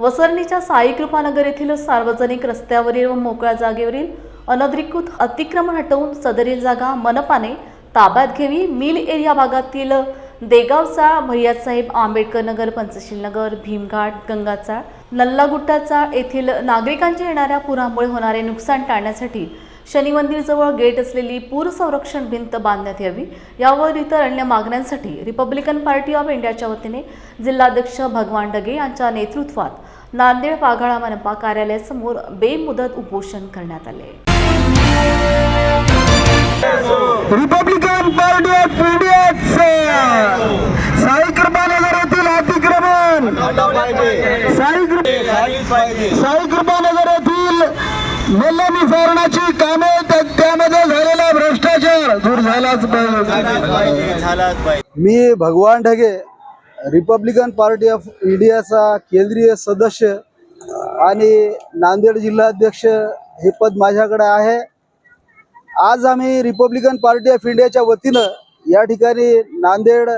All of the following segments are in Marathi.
वसरणीच्या साई कृपानगर येथील सार्वजनिक रस्त्यावरील व मोकळ्या जागेवरील अनधिकृत अतिक्रमण हटवून सदरील जागा मनपाने ताब्यात घ्यावी मिल एरिया भागातील देगावचा भैयासाहेब आंबेडकर नगर पंचशील नगर भीमघाट गंगाचाळ नल्लागुट्टाचा येथील नागरिकांच्या येणाऱ्या पुरामुळे होणारे नुकसान टाळण्यासाठी शनी मंदिरजवळ गेट असलेली पूर संरक्षण भिंत बांधण्यात यावी. यावर इतर अन्य मागण्यांसाठी रिपब्लिकन पार्टी ऑफ इंडियाच्या वतीने जिल्हाध्यक्ष भगवान डगे यांच्या नेतृत्वात नांदेड पाघाळा मनपा कार्यालयासमोर बेमुदत उपोषण करण्यात आले. रिपब्लिकन पार्टी ऑफ कृपानगर येथील अतिक्रमण. साई कृपानगर येथील मल्ल निसारणाची कामे त्या- त्यामध्ये झालेला भ्रष्टाचार दूर झालाच पाहिजे. मी भगवान ढगे रिपब्लिकन पार्टी ऑफ इंडियाचा केंद्रीय सदस्य आणि नांदेड जिल्हाध्यक्ष हे पद माझ्याकडे आहे. आज आम्ही रिपब्लिकन पार्टी ऑफ इंडियाच्या वतीनं या ठिकाणी नांदेड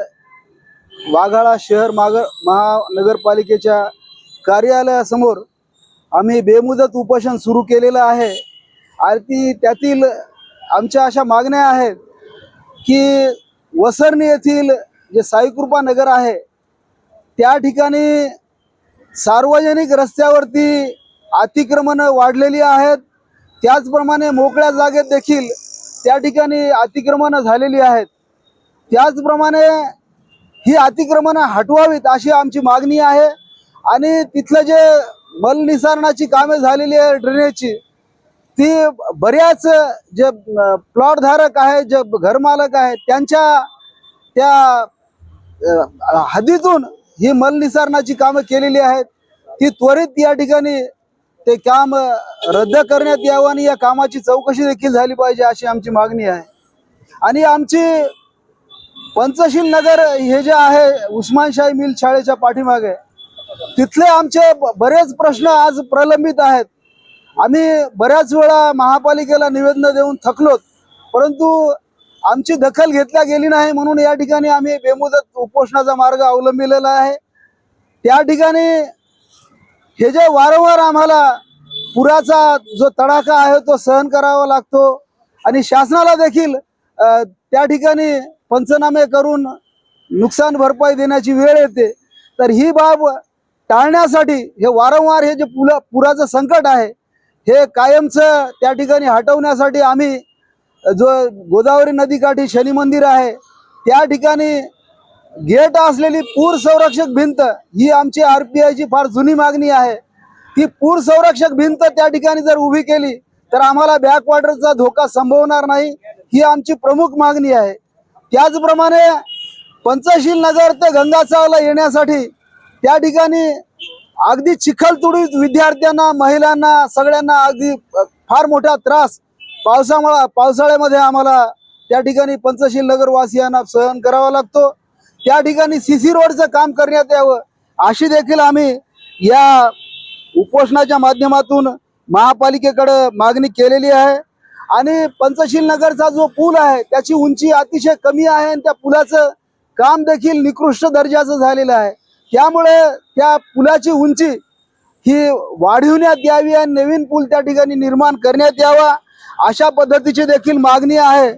वाघाळा शहर माग महानगरपालिकेच्या कार्यालयासमोर आम्ही बेमुदत उपोषण सुरू केलेलं आहे. आणि ती त्यातील आमच्या अशा मागण्या आहेत की वसरणी येथील जे साईकृपा नगर आहे त्या ठिकाणी सार्वजनिक रस्त्यावरती अतिक्रमण वाढलेली आहेत. त्याचप्रमाणे मोकळ्या जागेत देखील त्या ठिकाणी अतिक्रमणं झालेली आहेत. त्याचप्रमाणे ही अतिक्रमणं हटवावीत अशी आमची मागणी आहे. आणि तिथलं जे मलनिसारणाची कामे झालेली आहे ड्रेनेजची ती बऱ्याच जे प्लॉटधारक आहे आहेत जे घरमालक आहेत त्यांच्या त्या हद्दीतून ही मलनिसारणाची कामं केलेली आहेत. ती त्वरित या ठिकाणी ते काम रद्द करण्यात यावं आणि या कामाची चौकशी देखील झाली पाहिजे अशी आमची मागणी आहे. आणि आमची पंचशील नगर हे जे आहे उस्मानशाही मिल शाळेच्या पाठीमागे तिथले आमचे बरेच प्रश्न आज प्रलंबित आहेत. आम्ही बऱ्याच वेळा महापालिकेला निवेदन देऊन थकलोत परंतु आमची दखल घेतल्या गेली नाही म्हणून या ठिकाणी आम्ही बेमुदत उपोषणाचा मार्ग अवलंबिलेला आहे. त्या ठिकाणी हे जे वारंवार आम्हाला पुराचा जो तडाखा आहे तो सहन करावा लागतो आणि शासनाला देखील त्या ठिकाणी पंचनामे करून नुकसान भरपाई देण्याची वेळ येते. तर ही बाब टाळण्यासाठी हे वारंवार हे जे पुला पुराचं संकट आहे हे कायमचं त्या ठिकाणी हटवण्यासाठी आम्ही जो गोदावरी नदीकाठी शनी मंदिर आहे त्या ठिकाणी गेट असलेली पूर संरक्षक भिंत ही आमची आर पी आयची फार जुनी मागणी आहे. ती पूर संरक्षक भिंत त्या ठिकाणी जर उभी केली तर आम्हाला बॅकवॉटरचा धोका संभवणार नाही ही आमची प्रमुख मागणी आहे. त्याचप्रमाणे पंचशील नगर ते गंगाचावला येण्यासाठी त्या ठिकाणी अगदी चिखलतुडीत विद्यार्थ्यांना महिलांना सगळ्यांना अगदी फार मोठा त्रास पावसामुळा पावसाळ्यामध्ये आम्हाला त्या ठिकाणी पंचशील नगरवासियांना सहन करावा लागतो. त्या ठिकाणी सी सी रोडचं काम करण्यात यावं अशी देखील आम्ही या उपोषणाच्या माध्यमातून महापालिकेकडे मागणी केलेली आहे. आणि पंचशील नगरचा जो पूल आहे त्याची उंची अतिशय कमी आहे आणि त्या पुलाचं काम देखील निकृष्ट दर्जाचं झालेलं आहे. त्यामुळे त्या पुलाची उंची ही वाढविण्यात यावी आणि नवीन पूल त्या ठिकाणी निर्माण करण्यात यावा. अशा पद्धतीची देखील मागणी आहे.